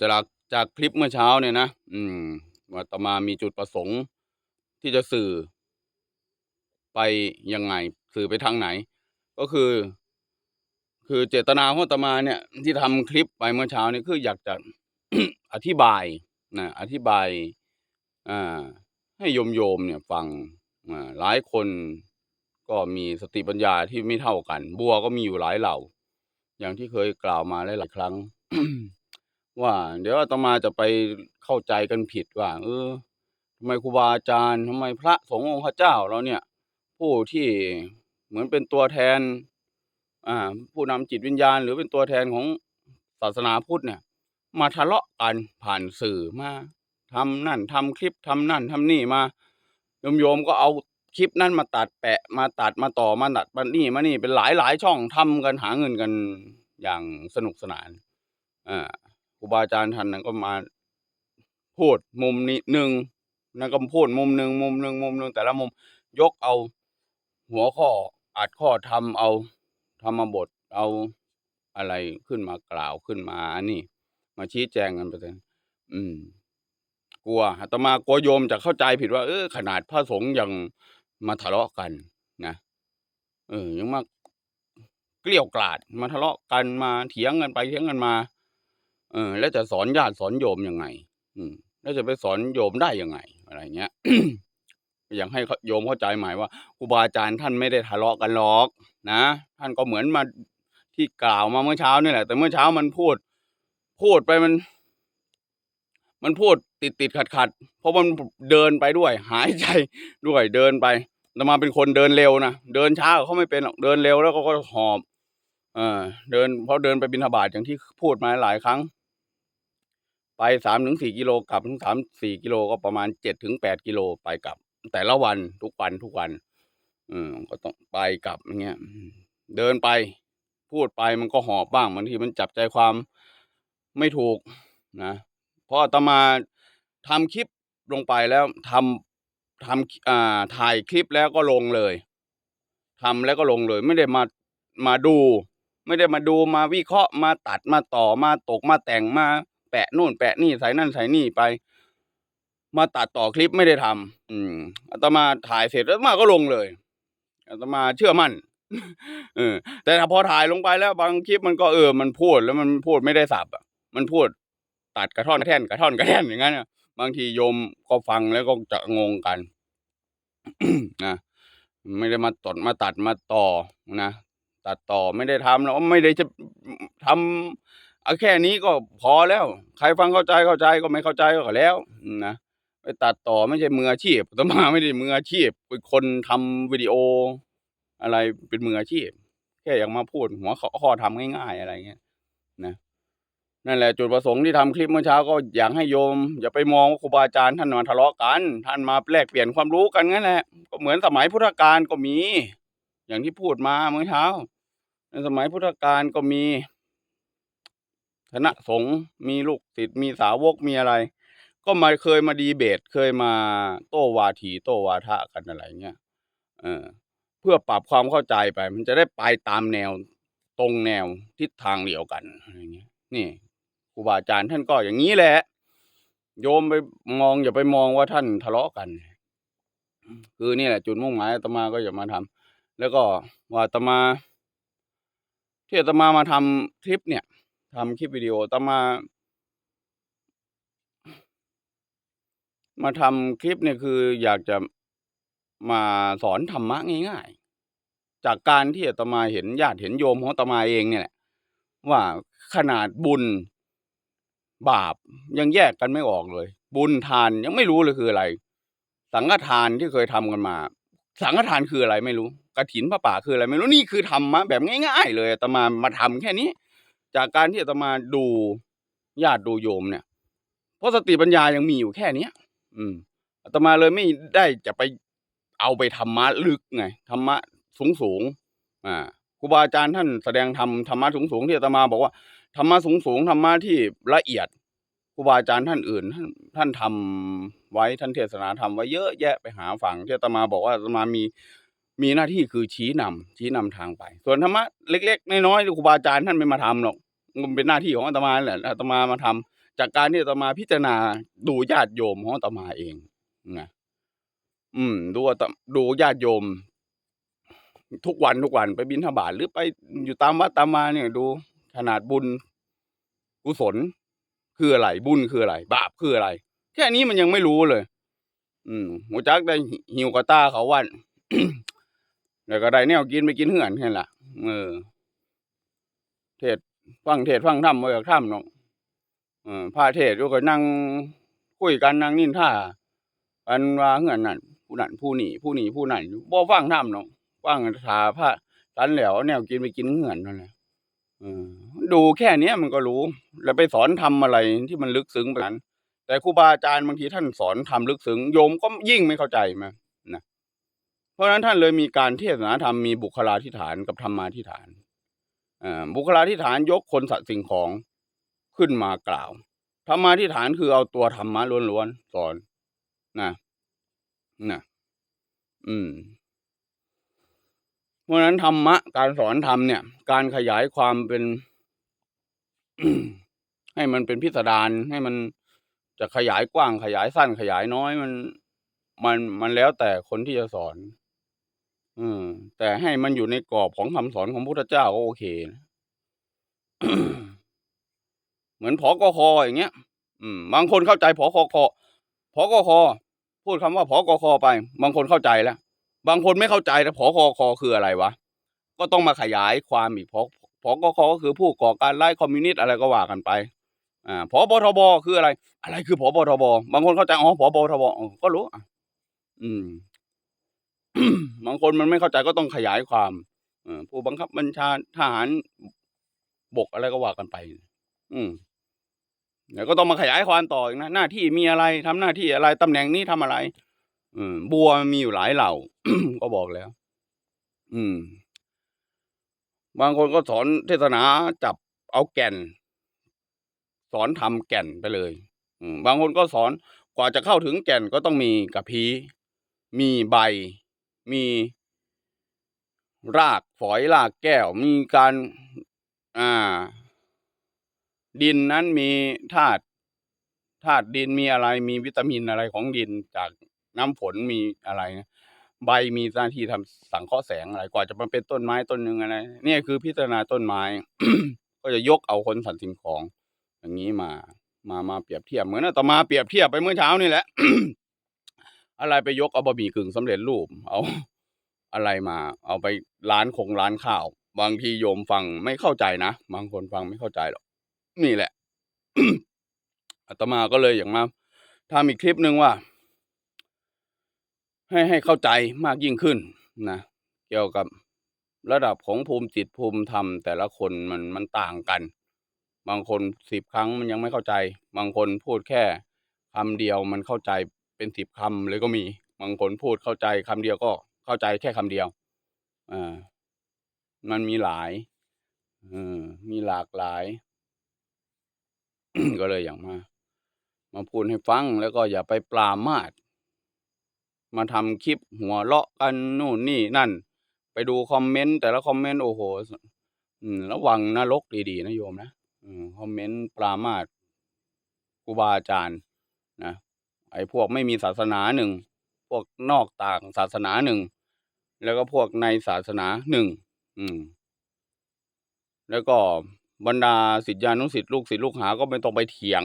จากจากคลิปเมื่อเช้าเนี่ยนะอืมว่าตมามีจุดประสงค์ ที่จะสื่อ ไปยังไง สื่อไปทางไหน ก็คือ คือเจตนาของตมาเนี่ย ที่ทำคลิปไปเมื่อเช้านี้คืออยากจะอธิบายนะอธิบายอ่าให้โยมโยมเนี่ยฟังอ่าหลายคนก็มีสติปัญญาที่ไม่เท่ากัน บัวก็มีอยู่หลายเหล่า อย่างที่เคยกล่าวมาหลายๆครั้ง ว่า เดี๋ยวอาตมาจะไปเข้าใจกันผิดว่า เออทำไมครูบาอาจารย์ทำไมพระสงฆ์องค์พระเจ้าเราเนี่ย ผู้ที่เหมือนเป็นตัวแทน อ่า ผู้นำจิตวิญญาณ หรือเป็นตัวแทนของศาสนาพุทธเนี่ย มาทะเลาะกันผ่านสื่อมาทำนั่นทำคลิปทำนั่นทำนี่มาโยมๆก็เอาคลิปนั้นมาตัดแปะมาตัดมาต่อมาตัดมานี่มานี่เป็นหลายหลายช่องทำกันหาเงินกันอย่างสนุกสนานอ่า ครูบาอาจารย์ท่านนั้นก็มาพูดมุมนี้หนึ่งนั่นก็พูดมุมหนึ่งมุมหนึ่งมุมหนึ่งแต่ละมุมยกเอา หัวข้ออัดข้อทำเอาธรรมบทเอาอะไรขึ้นมากล่าวขึ้นมาอันนี้มาชี้แจงกันไปเลยอืม กลัวอาตมากลัวโยมจะเข้าใจผิดว่า เออขนาดพระสงฆ์ยังมาทะเลาะกันนะเออยังมาเกลี้ยวกล่อดมาทะเลาะกันมาเถียงกันไปเถียงกันมา เออ แล้วจะสอนญาติสอนโยมยังไง อืม แล้วจะไปสอนโยมได้ยังไง อะไรเงี้ยอยากให้เขาโยมเข้าใจหมายว่าครูบาอาจารย์ท่านไม่ได้ทะเลาะกันหรอกนะท่านก็เหมือนมาที่กล่าวมาเมื่อเช้านี่แหละ แต่เมื่อเช้ามันพูด พูดไปมัน มันพูดติดติดขัดขัดเพราะมันเดินไปด้วย หายใจด้วยเดินไปอาตมาเป็นคนเดินเร็วนะเดินช้าเขาไม่เป็นหรอกเดินเร็วแล้วก็ก็หอบ เออเดินเพราะเดินไปบินทบาทอย่างที่พูดมาหลายครั้ง ไปสามถึงสี่กิโลกลับถึงสามสี่กิโลก็ประมาณเจ็ดถึงแปดกิโลไปกลับ แต่ละวันทุกวันทุกวัน อืมก็ต้องไปกลับอย่างเงี้ย เดินไป พูดไปมันก็หอบบ้างบางทีมันจับใจความไม่ถูกนะเพราะอาตมาทำคลิปลงไปแล้วทำทำอ่าถ่ายคลิปแล้วก็ลงเลยทำแล้วก็ลงเลย ไม่ได้มามาดู ไม่ได้มาดูมาวิเคราะห์มาตัดมาต่อมาตกมาแต่งมา แปะนู่นแปะนี่ใส่นั่นใส่นี่ไป มาตัดต่อคลิปไม่ได้ทำอืมอาตมาถ่ายเสร็จแล้วมาก็ลงเลยอาตมาเชื่อมั่นเออ แต่พอถ่ายลงไปแล้วบางคลิปมันก็เออ มันพูดแล้วมันพูดไม่ได้สับอะ มันพูด ตัดกระท่อนกระแท่นกระท่อนกระแท่นอย่างนั้นอะบางทีโยมก็ฟังแล้วก็จะงงกันนะไม่ได้มาตดมาตัดมาต่อนะตัดต่อไม่ได้ทำแล้วไม่ได้จะทำ เอาแค่นี้ก็พอแล้ว ใครฟังเข้าใจเข้าใจก็ไม่เข้าใจก็แล้วนะไปตัดต่อไม่ใช่มืออาชีพอาตมาไม่ได้มืออาชีพเป็นคนทำวิดีโอ อะไรเป็นมืออาชีพ แค่อยากมาพูดหัวข้อข้อทำง่าย ๆ อะไรเงี้ยนะนั่นแหละจุดประสงค์ที่ทำคลิปเมื่อเช้าก็อยากให้โยม อย่าไปมองว่าครูบาอาจารย์ท่านมาทะเลาะกัน ท่านมาแลกเปลี่ยนความรู้กันงั้นแหละก็เหมือนสมัยพุทธกาลก็มี อย่างที่พูดมาเมื่อเช้า ในสมัยพุทธกาลก็มี คณะสงฆ์มีลูกศิษย์มีสาวกมีอะไร ก็มาเคยมาดีเบตเคยมาโต้วาทีโต้วาทะกันอะไรเงี้ยเออ เพื่อปรับความเข้าใจไป มันจะได้ไปตามแนวตรงแนวทิศทางเดียวกันอะไรเงี้ย นี่ครูบาอาจารย์ท่านก็อย่างนี้แหละ โยมไปมองอย่าไปมองว่าท่านทะเลาะกัน คือนี่แหละจุดมุ่งหมายอาตมาก็อย่ามาทำแล้วก็ว่าอาตมาที่อาตมามาทำคลิปเนี่ย ทำคลิปวิดีโออาตมา มาทำคลิปเนี่ยคืออยากจะมาสอนธรรมะง่ายๆ จากการที่อาตมาเห็นญาติเห็นโยมของอาตมาเองเนี่ยแหละว่าขนาดบุญบาปยังแยกกันไม่ออกเลย บุญทานยังไม่รู้เลยคืออะไร สังฆทานที่เคยทำกันมา สังฆทานคืออะไรไม่รู้กฐินพระป่าคืออะไรไม่รู้นี่คือธรรมะแบบง่าย ๆ เลยอาตมามาทำแค่นี้ จากการที่อาตมาดูญาติดูโยมเนี่ย เพราะสติปัญญายังมีอยู่แค่เนี้ย อืมอาตมาเลยไม่ได้จะไปเอาไปธรรมะลึกไงธรรมะสูงสูงอ่าครูบาอาจารย์ท่านแสดงธรรมธรรมะสูงสูงที่อาตมาบอกว่าธรรมะสูงสูงธรรมะที่ละเอียดครูบาอาจารย์ท่านอื่น ท่านท่านทำไว้ท่านเทศนาทำไว้เยอะแยะไปหาฝั่งที่อาตมาบอกว่าอาตมามี มีหน้าที่คือชี้นำชี้นำทางไป ส่วนธรรมะเล็ก ๆ น้อยๆครูบาอาจารย์ท่านไม่มาทำหรอกมันเป็นหน้าที่ของอาตมาแหละอาตมามาทำจากการที่อาตมาพิจารณาดูญาติโยมของอาตมาเองนะอืม ดูอาดูญาติโยม ทุกวันทุกวันไปบิณฑบาตหรือไปอยู่ตามวัดตามมาเนี่ยดูขนาดบุญกุศลคืออะไร บุญคืออะไร บาปคืออะไร แค่นี้มันยังไม่รู้เลย อืมหัวจักได้หิวกระต้าเขาวัน แล้วก็ได้แนวกินไปกินเหือนแค่นั้นละเออเทศฟังเทศฟังธรรมมาจากธรรมเนาะเออพาเทศแล้วก็นั่งคุยกันนั่งนินท่าอันว่าเหือนนั่นผู้นั่นผู้นี่ผู้นี่ผู้นั่นบ่ฟังธรรมเนาะฟังถาพระสันแล้วแนวกินไปกินเหือนนั่นแหละเออดูแค่เนี้ยมันก็รู้ แล้วไปสอนทำอะไรที่มันลึกซึ้งไปนั้น แต่ครูบาอาจารย์บางทีท่านสอนทำลึกซึ้งโยมก็ยิ่งไม่เข้าใจมา เพราะฉะนั้นท่านเลยมีการเทศนาธรรมมีบุคลาธิฐานกับธรรมาธิฐานอ่าบุคลาธิฐานยกคนสัตว์สิ่งของขึ้นมากล่าวธรรมาธิฐานคือเอาตัวธรรมะล้วนๆสอนนะนะอืมเพราะนั้นธรรมะ การสอนธรรมเนี่ย การขยายความเป็น ให้มันเป็นพิสดารให้มันจะขยายกว้างขยายสั้นขยายน้อยมัน มันมันแล้วแต่คนที่จะสอน อืมแต่ให้มันอยู่ในกรอบของคำสอนของพุทธเจ้าก็โอเคนะเหมือนผอกคออย่างเงี้ย อืม บางคนเข้าใจผอกคอผอกคอพูดคำว่าผอกคอไป บางคนเข้าใจแล้ว บางคนไม่เข้าใจแล้วผอกคคืออะไรวะ ก็ต้องมาขยายความอีกผอผอกคอก็คือผู้ก่อการไล่คอมมิวนิสต์อะไรก็ว่ากันไป อ่าผอบทบคืออะไร อะไรคือผอบทบ บางคนเข้าใจอ๋อผอบทบก็รู้ อืม บางคนมันไม่เข้าใจก็ต้องขยายความผู้บังคับบัญชาทหารบกอะไรก็ว่ากันไป อืมเดี๋ยวก็ต้องมาขยายความต่ออีกนะหน้าที่มีอะไรทำหน้าที่อะไรตำแหน่งนี้ทำอะไร อืม บัวมีอยู่หลายเหล่าก็บอกแล้ว อืม บางคนก็สอนเทศนาจับเอาแก่น สอนทำแก่นไปเลย อืม บางคนก็สอนกว่าจะเข้าถึงแก่นก็ต้องมีกระพี มีใบ มีรากฝอยรากแก้ว มีการอ่า ดินนั้นมีธาตุธาตุดินมีอะไร มีวิตามินอะไรของดินจากน้ำฝนมีอะไรนะใบมีหน้าที่ทำสังเคราะห์แสงอะไรกว่าจะมาเป็นต้นไม้ต้นหนึ่งอะไรเนี่ยคือพิจารณาต้นไม้ ก็จะยกเอาคนสัตว์สิ่งของ อย่างนี้มา มามาเปรียบเทียบเหมือนอาตมาเปรียบเทียบไปเมื่อเช้านี่แหละ อะไรไปยกเอาบะหมี่กึ่งสำเร็จรูป เอาอะไรมา เอาไปร้านคงร้านข้าว บางทีโยมฟังไม่เข้าใจนะบางคนฟังไม่เข้าใจหรอกนี่แหละอาตมาก็เลยอย่างมาทำอีกคลิปหนึ่งว่า ให้ให้เข้าใจมากยิ่งขึ้นนะเกี่ยวกับระดับของภูมิจิตภูมิธรรม แต่ละคนมันมันต่างกัน บางคนสิบครั้งมันยังไม่เข้าใจ บางคนพูดแค่คำเดียวมันเข้าใจ เป็นสิบคำเลยก็มีบางคนพูดเข้าใจคำเดียวก็เข้าใจแค่คำเดียวอ่ามันมีหลายอมีหลากหลาย ก็เลยอย่างมา มาพูดให้ฟังแล้วก็อย่าไปปรามาสมาทำคลิปหัวเราะกันนู่นนี่นั่น ไปดูคอมเมนต์แต่ละคอมเมนต์โอ้โหระวังนรกดีๆนะโยมนะคอมเมนต์ปรามาสครูบาอาจารย์นะ ไอ้พวกไม่มีศาสนาหนึ่ง พวกนอกต่างศาสนาหนึ่ง แล้วก็พวกในศาสนาหนึ่ง อืม แล้วก็บรรดาศิษยานุศิษย์ลูกศิษย์ลูกหา ก็ไม่ต้องไปเถียง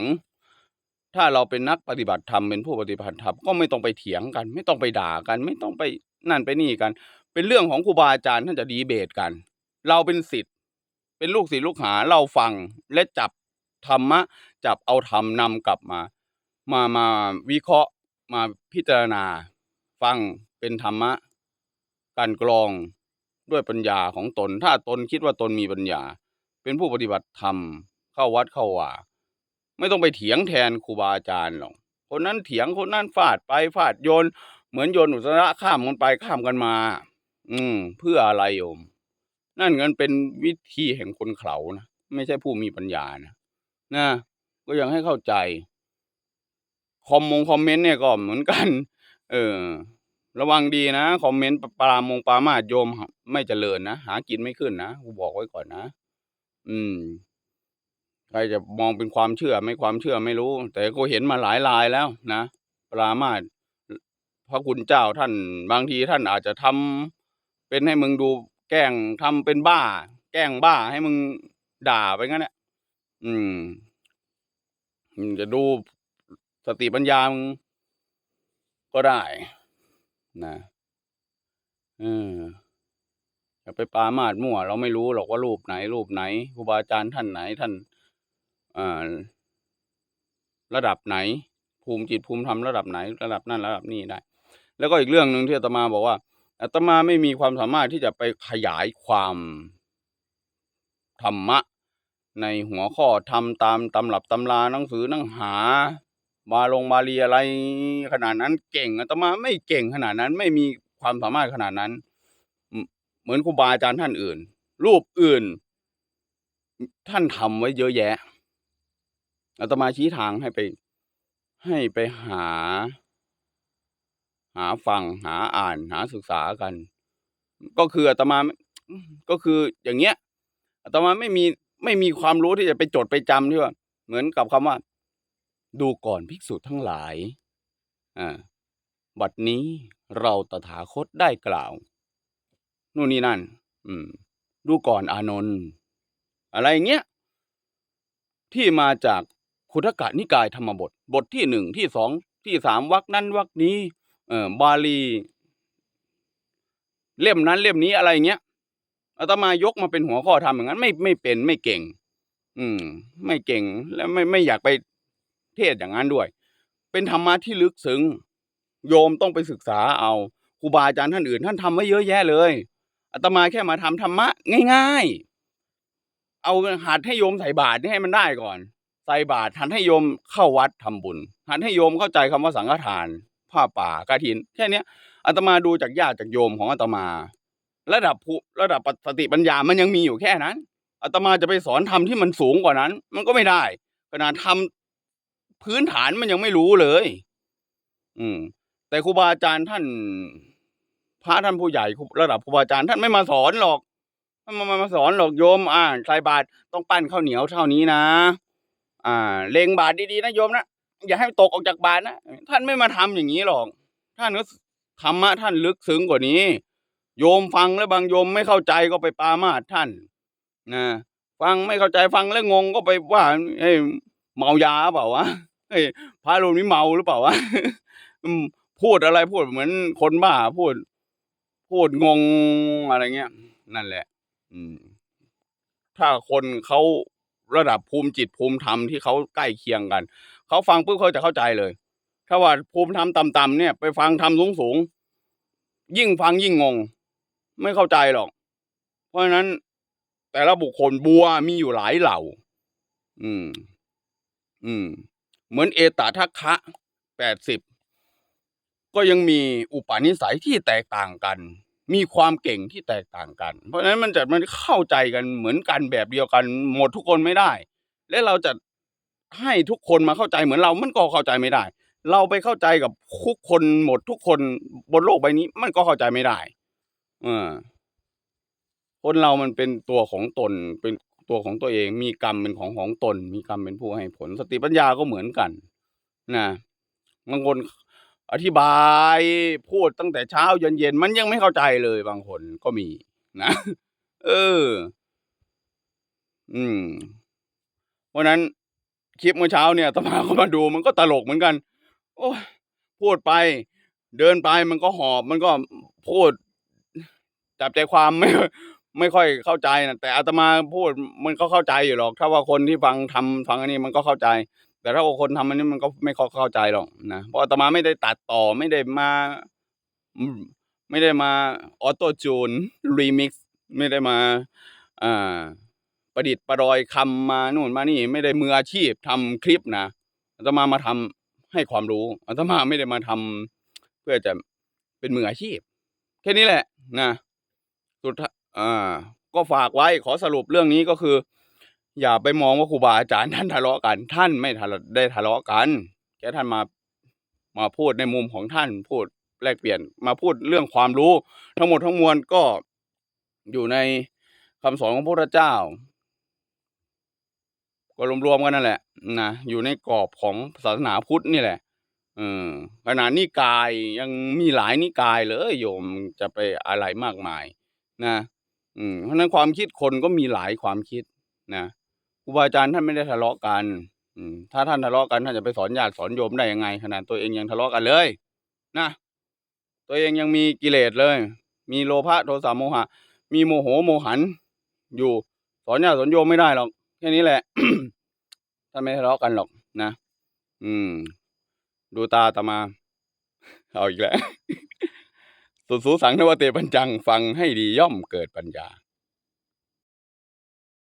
ถ้าเราเป็นนักปฏิบัติธรรมเป็นผู้ปฏิบัติธรรมก็ไม่ต้องไปเถียงกัน ไม่ต้องไปด่ากัน ไม่ต้องไปนั่นไปนี่กัน เป็นเรื่องของครูบาอาจารย์ท่านจะดีเบตกัน เราเป็นศิษย์เป็นลูกศิษย์ลูกหาเราฟังและจับธรรมะจับเอาธรรมนำกลับมา มามาวิเคราะห์มาพิจารณา ฟังเป็นธรรมะการกรองด้วยปัญญาของตน ถ้าตนคิดว่าตนมีปัญญา เป็นผู้ปฏิบัติธรรมเข้าวัดเข้าว่าไม่ต้องไปเถียงแทนครูบาอาจารย์หรอกคนนั้นเถียงคนนั้นฟาดไปฟาดโยน เหมือนโยนอุจจาระข้ามกันไปข้ามกันมา อืม เพื่ออะไรโยม นั่นเงินเป็นวิธีแห่งคนเขานะไม่ใช่ผู้มีปัญญานะนะก็ยังให้เข้าใจ คอมมงคอมเมนต์เนี่ยก็เหมือนกัน เออ ระวังดีนะคอมเมนต์ปรามงปามาสโยม ไม่เจริญนะหากินไม่ขึ้นนะกูบอกไว้ก่อนนะอืมใครจะมองเป็นความเชื่อไม่ความเชื่อไม่รู้ แต่ก็เห็นมาหลายรายแล้วนะปรามาสพระคุณเจ้าท่านบางทีท่านอาจจะทำเป็นให้มึงดูแกล้งทำเป็นบ้า แกล้งบ้าให้มึงด่าไปงั้นแหละอืมจะดู สติปัญญามึงก็ได้นะเอออย่าไปปามาดมั่ว เราไม่รู้หรอกว่ารูปไหน รูปไหนครูบาอาจารย์ท่านไหนท่านอ่าระดับไหน ภูมิจิตภูมิธรรมระดับไหน ระดับนั่นระดับนี้ได้ แล้วก็อีกเรื่องหนึ่งที่อาตมาบอกว่าอาตมาไม่มีความสามารถที่จะไปขยายความธรรมะ ในหัวข้อทำตามตำรับตำราหนังสือหนังหา บาลงบาลียอะไรขนาดนั้นเก่งอาตมาไม่เก่งขนาดนั้น ไม่มีความสามารถขนาดนั้น เหมือนครูบาอาจารย์ท่านอื่น รูปอื่น ท่านทำไว้เยอะแยะอาตมาชี้ทางให้ไป ให้ไปหา หาฟังหาอ่านหาศึกษากัน ก็คืออาตมาก็คืออย่างเงี้ยอาตมาไม่มีไม่มีความรู้ที่จะไปจดไปจำที่ว่า เหมือนกับคำว่า ดูก่อนภิกษุทั้งหลาย บัดนี้เราตถาคตได้กล่าว นู่นนี่นั่น อืม ดูก่อนอานนท์ อะไรเงี้ย ที่มาจากคุถกะนิกายธรรมบท บทที่หนึ่งที่สองที่สามวรรคนั้นวรรคนี้ เออบาลี เล่มนั้นเล่มนี้อะไรเงี้ยอาตมายกมาเป็นหัวข้อทำอย่างนั้น ไม่ไม่เป็นไม่เก่ง อืม ไม่เก่ง และไม่ไม่อยากไป เทศอย่างนั้นด้วย เป็นธรรมะที่ลึกซึ้ง โยมต้องไปศึกษาเอาครูบาอาจารย์ท่านอื่น ท่านทำไว้เยอะแยะเลยอาตมาแค่มาทำธรรมะง่าย ๆ เอาหัดให้โยมใส่บาตรให้มันได้ก่อน ใส่บาตรหัดให้โยมเข้าวัดทำบุญหัดให้โยมเข้าใจคำว่าสังฆทาน ผ้าป่ากฐิน แค่เนี้ยอาตมาดูจากญาติจากโยมของอาตมา ระดับภูระดับสติปัญญามันยังมีอยู่แค่นั้นอาตมาจะไปสอนทำที่มันสูงกว่านั้น มันก็ไม่ได้ขนาดทำ พื้นฐานมันยังไม่รู้เลย อืม แต่ครูบาอาจารย์ท่าน พระท่านผู้ใหญ่ระดับครูบาอาจารย์ท่านไม่มาสอนหรอกท่านไมามาสอนหรอกโยม อ่าใส่บาตรต้องปั้นข้าวเหนียวเท่านี้นะ อ่า เลงบาตรดีๆนะโยมนะอย่าให้มันตกออกจากบาตรนะท่านไม่มาทำอย่างนี้หรอก ท่านก็ธรรมะท่านลึกซึ้งกว่านี้ โยมฟังแล้วบางโยมไม่เข้าใจก็ไปปามาท่านนะฟังไม่เข้าใจฟังแล้วงงก็ไปว่าเอ้ยเมายาเปล่าวะ เฮ้ยพระรูปนี้เมาหรือเปล่าวะพูดอะไรพูดเหมือนคนบ้าพูด พูดงงอะไรเงี้ย นั่นแหละ อืม ถ้าคนเขาระดับภูมิจิตภูมิธรรมที่เขาใกล้เคียงกันเขาฟังปุ๊บเขาจะเข้าใจเลย ถ้าว่าภูมิธรรมต่ำๆเนี่ย ไปฟังธรรมสูงๆยิ่งฟังยิ่งงง ไม่เข้าใจหรอก เพราะฉะนั้น แต่ละบุคคลบัวมีอยู่หลายเหล่า อืม อืม เหมือนเอตาทัคคะแปดสิบก็ยังมีอุปนิสัยที่แตกต่างกัน มีความเก่งที่แตกต่างกัน เพราะฉะนั้นมันจะมันเข้าใจกันเหมือนกันแบบเดียวกัน หมดทุกคนไม่ได้ และเราจะให้ทุกคนมาเข้าใจเหมือนเรา มันก็เข้าใจไม่ได้ เราไปเข้าใจกับทุกคนหมดทุกคนบนโลกใบนี้ มันก็เข้าใจไม่ได้ เออคนเรามันเป็นตัวของตนเป็น ตัวของตัวเองมีกรรมเป็นของของตน มีกรรมเป็นผู้ให้ผล สติปัญญาก็เหมือนกันนะบางคนอธิบายพูดตั้งแต่เช้าเย็นเย็นมันยังไม่เข้าใจเลยบางคนก็มีนะเออ อืมเพราะนั้นคลิปเมื่อเช้าเนี่ยตมาก็มาดูมันก็ตลกเหมือนกัน โอ้ยพูดไป เดินไปมันก็หอบ มันก็พูดจับใจความไม่ ไม่ค่อยเข้าใจนะแต่อาตมาพูดมันก็เข้าใจอยู่หรอก ถ้าว่าคนที่ฟังทำฟังอันนี้มันก็เข้าใจ แต่ถ้าว่าคนทำอันนี้มันก็ไม่ค่อยเข้าใจหรอกนะเพราะอาตมาไม่ได้ตัดต่อไม่ได้มาไม่ได้มาออโต้จูนรีมิกซ์ไม่ได้มาอ่าประดิษฐ์ประดอยคำมานู่นมานี่ ไม่ได้มืออาชีพทำคลิปนะอาตมามาทำให้ความรู้อาตมาไม่ได้มาทำเพื่อจะเป็นมืออาชีพ แค่นี้แหละนะสุดท้าย อ่า ก็ฝากไว้ขอสรุปเรื่องนี้ก็คือ อย่าไปมองว่าครูบาอาจารย์ท่านทะเลาะกัน ท่านไม่ทะเลาะได้ทะเลาะกันแค่ท่านมามาพูดในมุมของท่านพูดแลกเปลี่ยนมาพูดเรื่องความรู้ ทั้งหมดทั้งมวลก็อยู่ในคำสอนของพระเจ้าก็ก็รวมๆกันนั่นแหละนะอยู่ในกรอบของศาสนาพุทธนี่แหละเออขนาดนิกายยังมีหลายนิกายเลยโยมจะไปอะไรมากมาย นะ อืมเพราะฉะนั้นความคิดคนก็มีหลายความคิดนะครูบาอาจารย์ท่านไม่ได้ทะเลาะกัน อืม ถ้าท่านทะเลาะกันท่านจะไปสอนญาติสอนโยมได้ยังไง ขนาดตัวเองยังทะเลาะกันเลย นะตัวเองยังมีกิเลสเลย มีโลภะโทสะโมหะ มีโมโหโมหัน อยู่สอนญาติสอนโยมไม่ได้หรอกแค่นี้แหละท่านไม่ทะเลาะกันหรอกนะอืม ดูตาตามา เอาอีกแล้ว สุสูสังนวเตปัญจังฟังให้ดีย่อมเกิดปัญญา